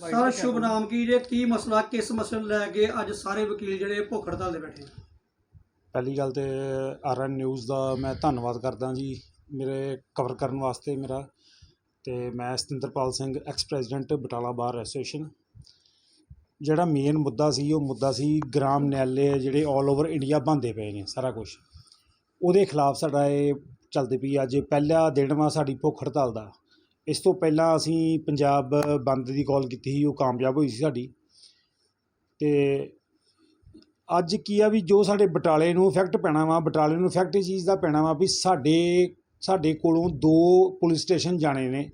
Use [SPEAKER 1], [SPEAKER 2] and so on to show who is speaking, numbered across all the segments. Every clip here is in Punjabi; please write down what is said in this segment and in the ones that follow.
[SPEAKER 1] ਸਰ ਸ਼ੁਭ ਨਾਮ ਕੀ ਜੇ? ਕੀ ਮਸਲਾ? ਕਿਸ ਮਸਲੇ ਨੂੰ ਲੈ ਕੇ ਅੱਜ ਸਾਰੇ ਵਕੀਲ ਜਿਹੜੇ ਭੁੱਖ ਹੜਤਾਲ ਤੇ ਬੈਠੇ ਆ?
[SPEAKER 2] ਪਹਿਲੀ ਗੱਲ ਤੇ ਆਰਐਨ ਨਿਊਜ਼ ਦਾ ਮੈਂ ਧੰਨਵਾਦ ਕਰਦਾ ਜੀ, ਮੇਰੇ ਕਵਰ ਕਰਨ ਵਾਸਤੇ ਮੇਰਾ ਤੇ ਮੈਂ Satinderpal Singh ex president Batala bar association ਜਿਹੜਾ ਮੇਨ ਮੁੱਦਾ ਸੀ, ਉਹ ਮੁੱਦਾ ਸੀ ਗ੍ਰਾਮ ਨਿਆਲੇ ਜਿਹੜੇ 올 ਓਵਰ ਇੰਡੀਆ ਬੰਦੇ ਪਏ ਨੇ ਸਾਰਾ ਕੁਝ ਉਹਦੇ ਖਿਲਾਫ ਸਾਡਾ ਇਹ ਚੱਲਦੀ ਪਈ ਅੱਜ ਪਹਿਲਾ ਦਿਨ ਵਾ ਸਾਡੀ ਭੁੱਖ ਹੜਤਾਲ ਦਾ। ਇਸ ਤੋਂ ਪਹਿਲਾਂ ਅਸੀਂ ਪੰਜਾਬ ਬੰਦ ਦੀ ਕਾਲ ਕੀਤੀ ਸੀ, ਉਹ ਕਾਮਯਾਬ ਹੋਈ ਸੀ ਸਾਡੀ। ਤੇ ਅੱਜ ਕੀ ਆ ਵੀ ਜੋ ਸਾਡੇ ਬਟਾਲੇ ਨੂੰ ਇਫੈਕਟ ਪੈਣਾ ਵਾ, ਬਟਾਲੇ ਨੂੰ ਇਫੈਕਟ ਇਸ ਚੀਜ਼ ਦਾ ਪੈਣਾ ਵਾ ਵੀ ਸਾਡੇ ਸਾਡੇ ਕੋਲੋਂ ਦੋ ਪੁਲਿਸ ਸਟੇਸ਼ਨ ਜਾਣੇ ਨੇ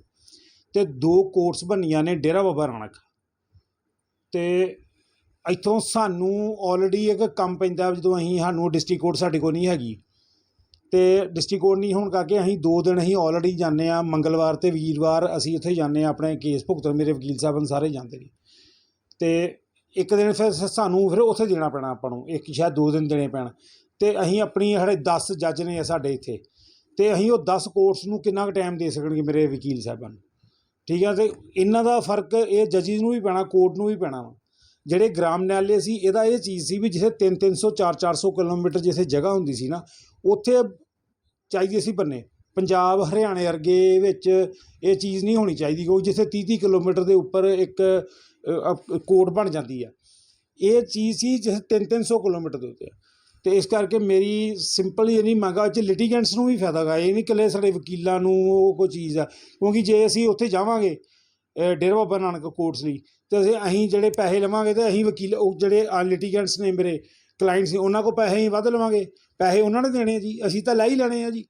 [SPEAKER 2] ਤੇ ਦੋ ਕੋਰਟਸ ਬਣੀਆਂ ਨੇ ਡੇਰਾ ਬਾਬਾ ਨਾਨਕ। ਤੇ ਇੱਥੋਂ ਸਾਨੂੰ ਆਲਰੇਡੀ ਇੱਕ ਕੰਮ ਪੈਂਦਾ ਜਦੋਂ ਅਸੀਂ, ਸਾਨੂੰ ਡਿਸਟ੍ਰਿਕਟ ਕੋਰਟ ਸਾਡੇ ਕੋਲ ਨਹੀਂ ਹੈਗੀ। ਤੇ ਡਿਸਟ੍ਰਿਕਟ ਕੋਰਟ ਨਹੀਂ ਹੋਣ ਕਰਕੇ ਅਸੀਂ ਦੋ ਦਿਨ ਅਸੀਂ ਆਲਰੇਡੀ ਜਾਂਦੇ ਆ ਮੰਗਲਵਾਰ ਤੇ ਵੀਰਵਾਰ ਅਸੀਂ ਉੱਥੇ ਜਾਂਦੇ ਆ ਆਪਣੇ ਕੇਸ ਭੁਗਤਣ, ਮੇਰੇ ਵਕੀਲ ਸਾਹਿਬ ਸਾਹਿਬਾਨ ਸਾਰੇ ਜਾਂਦੇ ਨੇ। ਤੇ ਇੱਕ ਦਿਨ ਫਿਰ ਸਾਨੂੰ ਫਿਰ ਉੱਥੇ ਦੇਣਾ ਪੈਣਾ ਆਪਾਂ ਨੂੰ, ਇੱਕ ਸ਼ਾਇਦ ਦੋ ਦਿਨ ਦੇਣੇ ਪੈਣ। ਤੇ ਅਸੀਂ ਆਪਣੀ ਸਾਡੇ 10 ਜੱਜ ਨੇ ਸਾਡੇ ਇੱਥੇ, ਤੇ ਅਸੀਂ ਉਹ 10 ਕੋਰਟਸ ਨੂੰ ਕਿੰਨਾ ਕੁ ਟਾਈਮ ਦੇ ਸਕਣਗੇ ਮੇਰੇ ਵਕੀਲ ਸਾਹਿਬਾਨ ਠੀਕ ਹੈ ਤੇ ਇਹਨਾਂ ਦਾ ਫ਼ਰਕ ਇਹ ਜੱਜਿਸ ਨੂੰ ਵੀ ਪੈਣਾ ਕੋਰਟ ਨੂੰ ਵੀ ਪੈਣਾ ਵਾ। ਜਿਹੜੇ ਗ੍ਰਾਮ ਨਿਆਲੇ ਸੀ, ਇਹਦਾ ਇਹ ਚੀਜ਼ ਸੀ ਵੀ ਜਿੱਥੇ 3 300 4 400 ਕਿਲੋਮੀਟਰ ਜਿੱਥੇ ਜਗ੍ਹਾ ਹੁੰਦੀ ਸੀ ਨਾ, ਉੱਥੇ ਚਾਹੀਦੀ ਸੀ ਬੰਨੇ। ਪੰਜਾਬ ਹਰਿਆਣੇ ਵਰਗੇ ਵਿੱਚ ਇਹ ਚੀਜ਼ ਨਹੀਂ ਹੋਣੀ ਚਾਹੀਦੀ ਕਿਉਂਕਿ ਜਿੱਥੇ 30 30 ਕਿਲੋਮੀਟਰ ਦੇ ਉੱਪਰ ਇੱਕ ਕੋਰਟ ਬਣ ਜਾਂਦੀ ਆ। ਇਹ ਚੀਜ਼ ਸੀ ਜਿੱਥੇ 3 300 ਕਿਲੋਮੀਟਰ ਦੇ ਉੱਤੇ ਆ। ਤੇ ਇਸ ਕਰਕੇ ਮੇਰੀ ਸਿੰਪਲ ਇਹ ਨਹੀਂ ਮੰਗਾ ਚ ਲਿਟੀਗੈਂਟਸ ਨੂੰ ਵੀ ਫਾਇਦਾ ਗਾ ਇਹ ਨਹੀਂ ਇਕੱਲੇ ਸਾਡੇ ਵਕੀਲਾਂ ਨੂੰ ਉਹ ਕੋਈ ਚੀਜ਼ ਆ। ਕਿਉਂਕਿ ਜੇ ਅਸੀਂ ਉੱਥੇ ਜਾਵਾਂਗੇ ਡੇਰਾ ਬਾਬਾ ਨਾਨਕ ਕੋਰਟਸ ਲਈ, ਤੇ ਅਸੀਂ ਅਸੀਂ ਜਿਹੜੇ ਪੈਸੇ ਲਵਾਂਗੇ ਤੇ ਅਸੀਂ ਵਕੀਲ, ਉਹ ਜਿਹੜੇ ਲਿਟੀਗੈਂਟਸ ਨੇ ਮੇਰੇ ਕਲਾਇੰਟਸ ਨੇ ਉਹਨਾਂ ਕੋਲ ਪੈਸੇ ਹੀ ਵੱਧ ਲਵਾਂਗੇ, ਪੈਸੇ ਉਹਨਾਂ ਨੇ ਦੇਣੇ ਆ ਜੀ, ਅਸੀਂ ਤਾਂ ਲੈ ਹੀ ਲੈਣੇ ਆ ਜੀ।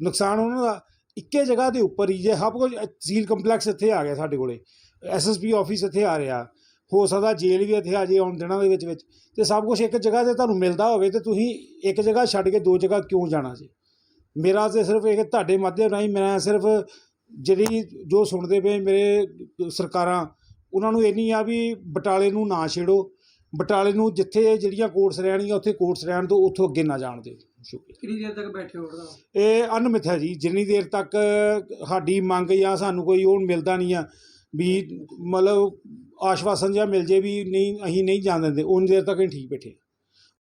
[SPEAKER 2] ਨੁਕਸਾਨ ਉਹਨਾਂ ਦਾ, ਇੱਕੇ ਜਗ੍ਹਾ ਦੇ ਉੱਪਰ ਹੀ ਜੇ ਸਭ ਕੁਝ ਸੀਲ ਕੰਪਲੈਕਸ ਇੱਥੇ ਆ ਗਿਆ ਸਾਡੇ ਕੋਲੇ ਐਸਐਸਪੀ ਆਫਿਸ ਇੱਥੇ ਆ ਰਿਹਾ, ਹੋ ਸਕਦਾ ਜੇਲ੍ਹ ਵੀ ਇੱਥੇ ਆ ਜੇ ਆਉਣ ਦਿਨਾਂ ਦੇ ਵਿੱਚ ਵਿੱਚ, ਤੇ ਸਭ ਕੁਝ ਇੱਕ ਜਗ੍ਹਾ ਤੇ ਤੁਹਾਨੂੰ ਮਿਲਦਾ ਹੋਵੇ ਤੇ ਤੁਸੀਂ ਇੱਕ ਜਗ੍ਹਾ ਛੱਡ ਕੇ ਦੋ ਜਗ੍ਹਾ ਕਿਉਂ ਜਾਣਾ ਜੀ? ਮੇਰਾ ਤੇ ਸਿਰਫ ਇਹ ਤੁਹਾਡੇ ਮਾਧਿਅਮ ਰਾਹੀਂ, ਮੈਂ ਸਿਰਫ ਜਿਹੜੀ ਜੋ ਸੁਣਦੇ ਪਏ ਮੇਰੇ ਸਰਕਾਰਾਂ, ਉਹਨਾਂ ਨੂੰ ਇਹ ਨਹੀਂ ਆ ਵੀ ਬਟਾਲੇ ਨੂੰ ਨਾ ਛੇੜੋ ਬਟਾਲੇ ਨੂੰ ਜਿੱਥੇ ਜਿਹੜੀਆਂ ਕੋਰਟਸ ਰਹਿਣਗੀਆਂ ਉੱਥੇ ਕੋਰਟਸ ਰਹਿਣ ਤੋਂ ਉੱਥੋਂ ਅੱਗੇ ਨਾ ਜਾਣ ਸ਼ੁਕਰੀਆ।
[SPEAKER 1] ਕਿੰਨੀ ਦੇਰ ਤੱਕ ਬੈਠੇ ਹੋ
[SPEAKER 2] ਇਹ ਅਨਮਿੱਥ ਹੈ ਜੀ। ਜਿੰਨੀ ਦੇਰ ਤੱਕ ਸਾਡੀ ਮੰਗ ਜਾਂ ਸਾਨੂੰ ਕੋਈ ਉਹ ਮਿਲਦਾ ਨਹੀਂ ਆ ਵੀ ਮਤਲਬ ਆਸ਼ਵਾਸਨ ਜਿਹਾ ਮਿਲ ਜੇ ਵੀ ਨਹੀਂ ਅਸੀਂ ਨਹੀਂ ਜਾਣ ਦਿੰਦੇ ਉਨੀ ਦੇਰ ਤੱਕ ਅਸੀਂ ਠੀਕ ਬੈਠੇ